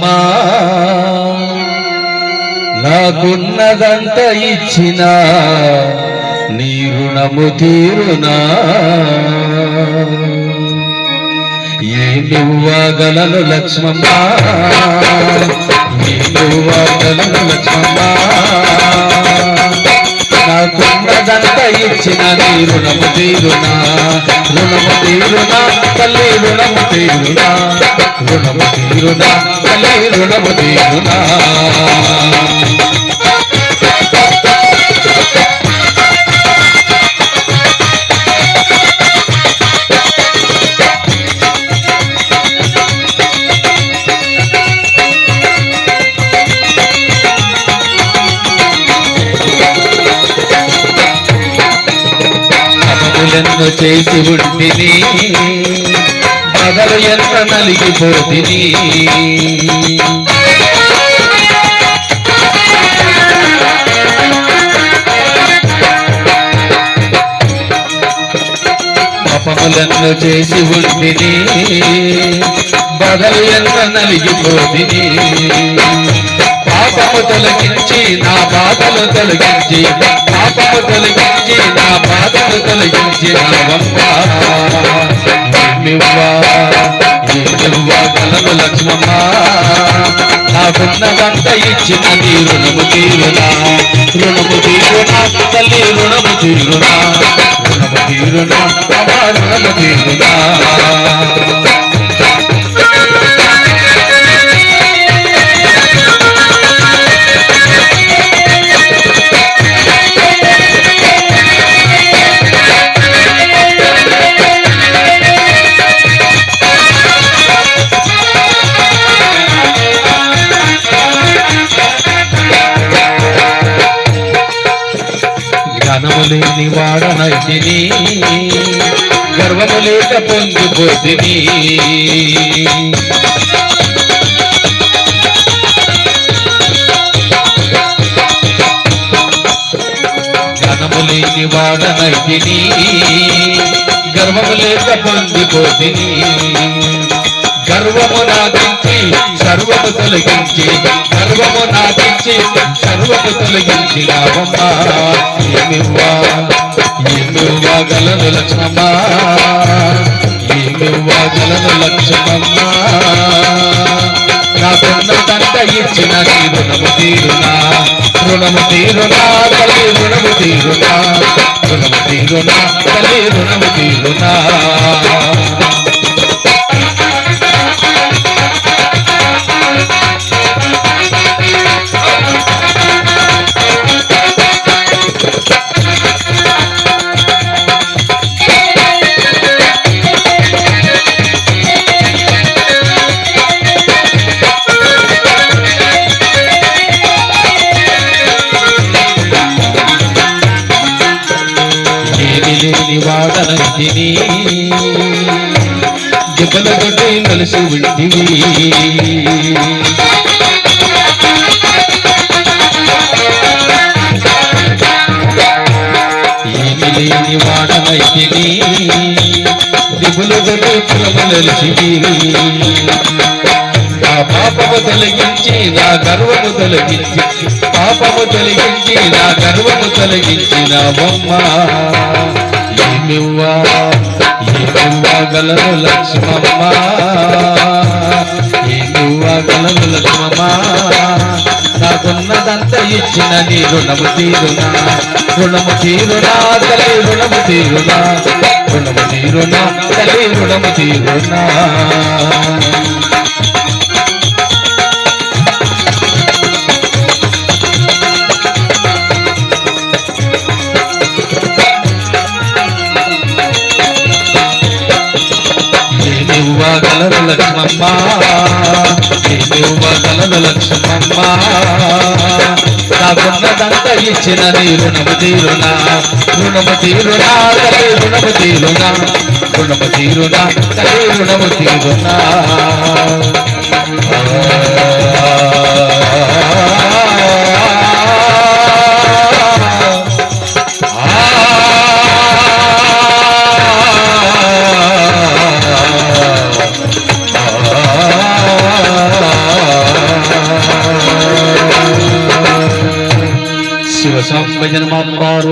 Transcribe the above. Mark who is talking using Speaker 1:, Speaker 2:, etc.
Speaker 1: అమ్మా. నాకున్నదంత ఇచ్చిన నీ రుణము తీరునా. ఏమివ్వగలను లక్ష్మమ్మ? ఏమివ్వగలను లక్ష్మమ్మ? నాకున్నదంత ఇచ్చిన నీ రుణము తీరునా? రుణము తీరునా? తల్లి రుణము తీరునా? రుణము తీరునా? తల్లి రుణము తీరునా? తపములెన్ను చేసి ఉంటిని బదలు ఎంత నలిగిపోతిని. పాపములను చేసి ఉంటిని బదలు ఎంత నలిగిపోతిని. పాపము తొలగించి నా బాధలు తొలగించి పాపము తొలగించి నా బాధను తొలగించి నావమ్మా ఏమివ్వా ఏమివ్వా గలను లక్ష్మమ్మ. నాకున్నదంత ఇచ్చిన నీ రుణము తీరునా. రుణము తీరునా తల్లి రుణము తీరునా. రుణము తీరునా రుణము తీరునా. జ్ఞానము లేని వాడనైతిని గర్వము లేక పొందిపోతిని జ్ఞానము లేని వాడనైతిని గర్వము లేక పొందిపోతిని గర్వము నాదించి సర్వము తొలగించి గర్వము నాదించి సర్వము తొలగించి రావమ్మా ఏమివ్వా ఏమివ్వా గలను లక్ష్మమ్మా ఏమివ్వా గలను లక్ష్మమ్మా నాకున్నదంత ఇచ్చిన నీ రుణము తీరునా రుణము తీరునా తల్లి రుణము తీరునా రుణము తీరునా తల్లి రుణము తీరునా ఏమి లేని వాడనంటిని దెబ్బల కలిసి ఉంటివి. ఏమి లేని వాడనైతిని. దిగులు కొట్టి నా పాపము తొలగించి నా గర్వము తొలగించి పాపము తొలగించి నా గర్వము తొలగించి నా బొమ్మ. ఏమివ్వా ఏమివ్వా గలను లక్ష్మమ్మ. ఏమివ్వా గలను లక్ష్మమ్మ. నాకున్నదంతా ఇచ్చిన నీ రుణము తీరునా? రుణము తీరునా? తల్లి రుణము తీరునా? రుణము తీరునా? తల్లి రుణము తీరునా? ఏమివ్వగలరు లక్ష్మమ్మ ఏమివ్వగలరు లక్ష్మమ్మ నాకున్నదంత ఇచ్చిన నీ రుణము తీరునా? రుణము తీరునా? తల్లి రుణము తీరునా? రుణము తీరునా? తల్లి రుణము తీరునా? আমার